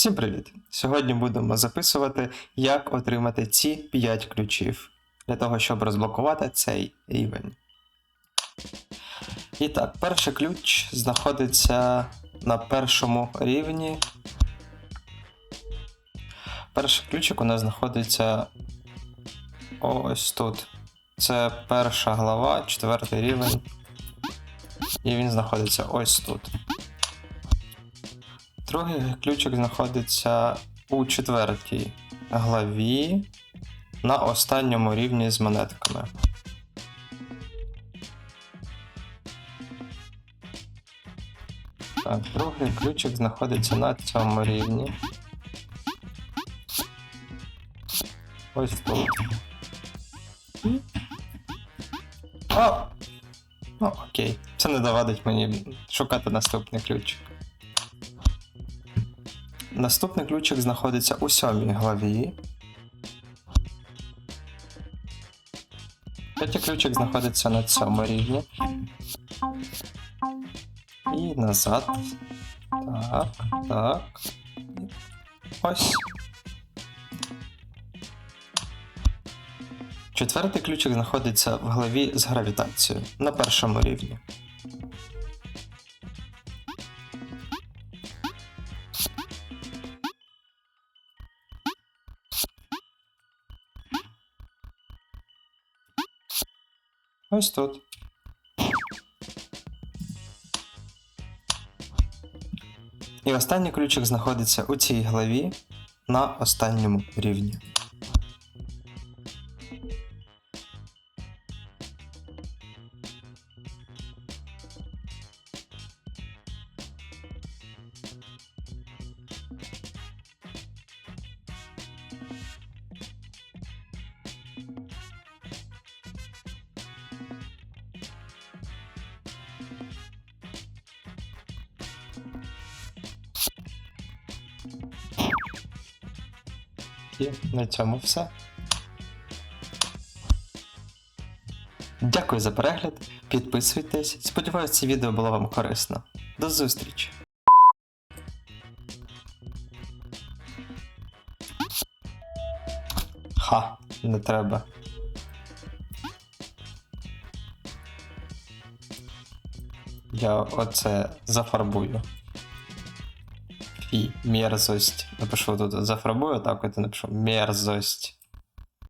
Всім привіт! Сьогодні будемо записувати, як отримати ці 5 ключів для того, щоб розблокувати цей рівень. І так, перший ключ знаходиться на першому рівні. Перший ключик у нас знаходиться ось тут. Це перша глава, четвертий рівень. І він знаходиться ось тут. Другий ключик знаходиться у четвертій главі на останньому рівні з монетками. Так, другий ключик знаходиться на цьому рівні. Ось тут. О! Ну, окей. Це не доводить мені шукати наступний ключик. Наступний ключик знаходиться у сьомій главі. Третій ключик знаходиться на цьому рівні. І назад. Так, так. Ось. Четвертий ключик знаходиться в главі з гравітацією на першому рівні. Ось тут. І останній ключик знаходиться у цій главі на останньому рівні. І на цьому все. Дякую за перегляд. Підписуйтесь. Сподіваюсь, це відео було вам корисно. До зустрічі! Ха, не треба. Я оце зафарбую. Фі, мерзость. Напишу тут зафарбую, так от і напишу мерзость.